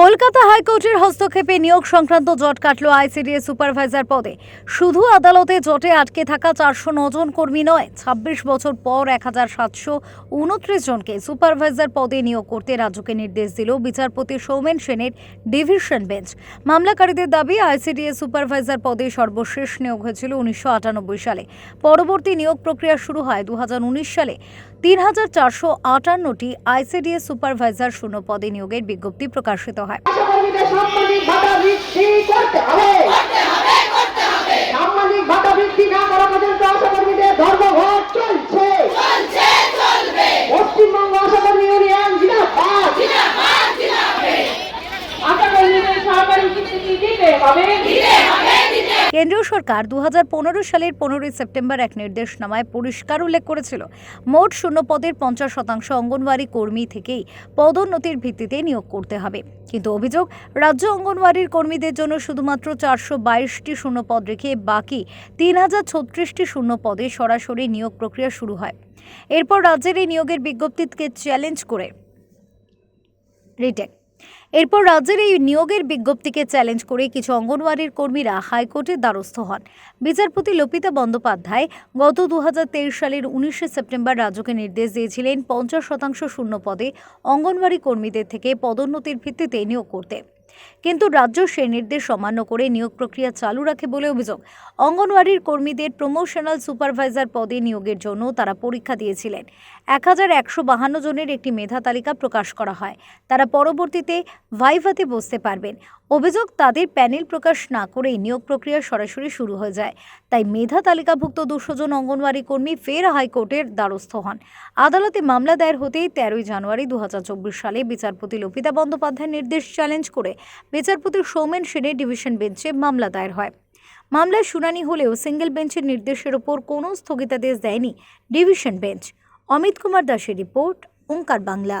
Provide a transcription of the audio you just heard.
কলকাতা হাইকোর্টের হস্তক্ষেপে নিয়োগ সংক্রান্ত জট কাটল আইসিডিএস সুপারভাইজার পদে। শুধু আদালতে জটে আটকে থাকা চারশো জন কর্মী নয়, ছাব্বিশ বছর পর এক হাজার সাতশো উনত্রিশ জনকে সুপারভাইজার পদে নিয়োগ করতে রাজ্যকে নির্দেশ দিল বিচারপতি সৌমেন সেনের ডিভিশন বেঞ্চ। মামলাকারীদের দাবি, আইসিডিএস সুপারভাইজার পদে সর্বশেষ নিয়োগ হয়েছিল উনিশশো আটানব্বই সালে। পরবর্তী নিয়োগ প্রক্রিয়া শুরু হয় দু হাজার উনিশ সালে। তিন হাজার চারশো আটান্নটি আইসিডিএস সুপারভাইজার শূন্য পদে নিয়োগের বিজ্ঞপ্তি প্রকাশিত হয়। সাংবাদিকদের সাংবাদিক ভাতা বৃদ্ধি করতে হবে। কেন্দ্রীয় সরকার দু হাজার পনেরো সালের পনেরোই সেপ্টেম্বর এক নির্দেশনামায় পরিষ্কার উল্লেখ করেছিল। মোট শূন্য পদের পঞ্চাশ শতাংশ অঙ্গনওয়াড়ি কর্মী থেকেই পদোন্নতির ভিত্তিতে নিয়োগ করতে হবে। কিন্তু অভিযোগ, রাজ্য অঙ্গনওয়াড়ির কর্মীদের জন্য শুধুমাত্র চারশো বাইশটি শূন্য পদ রেখে বাকি তিন হাজার ছত্রিশটি শূন্য পদে সরাসরি নিয়োগ প্রক্রিয়া শুরু হয়। এরপর রাজ্যের এই নিয়োগের বিজ্ঞপ্তিকে চ্যালেঞ্জ করে রিটেক। এরপর রাজ্যের এই নিয়োগের বিজ্ঞপ্তিকে চ্যালেঞ্জ করে কিছু অঙ্গনওয়াড়ির কর্মীরা হাইকোর্টের দ্বারস্থ হন। বিচারপতি লপিতা বন্দ্যোপাধ্যায় গত দু হাজার তেইশ সালের উনিশে সেপ্টেম্বর রাজ্যকে নির্দেশ দিয়েছিলেন পঞ্চাশ শতাংশ শূন্য পদে অঙ্গনওয়াড়ি কর্মীদের থেকে পদোন্নতির ভিত্তিতে নিয়োগ করতে। কিন্তু রাজ্য সে নির্দেশ অমান্য করে নিয়োগ প্রক্রিয়া চালু রাখে বলে অভিযোগ। অঙ্গনওয়াড়ির কর্মীদের প্রমোশনাল সুপারভাইজার পদে নিয়োগের জন্য তারা পরীক্ষা দিয়েছিলেন। এক হাজার একশো বাহান্ন জনের একটি মেধা তালিকা প্রকাশ করা হয়। তারা পরবর্তীতে ভাইভাতে বসতে পারবেন। অভিযোগ, তাদের প্যানেল প্রকাশ না করেই নিয়োগ প্রক্রিয়া সরাসরি শুরু হয়ে যায়। তাই মেধা তালিকাভুক্ত দুশো জন অঙ্গনওয়াড়ি কর্মী ফের হাইকোর্টের দ্বারস্থ হন। আদালতে মামলা দায়ের হতেই তেরোই জানুয়ারি দু হাজার চব্বিশ সালে বিচারপতি লপিতা বন্দ্যোপাধ্যায়ের নির্দেশ চ্যালেঞ্জ করে বিচারপতি সৌমেন সেনের ডিভিশন বেঞ্চে মামলা দায়ের হয়। মামলার শুনানি হলেও সিঙ্গেল বেঞ্চের নির্দেশের ওপর কোনো স্থগিতাদেশ দেয়নি ডিভিশন বেঞ্চ। অমিত কুমার দাসের রিপোর্ট ওঙ্কার বাংলা।